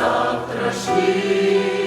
завтра.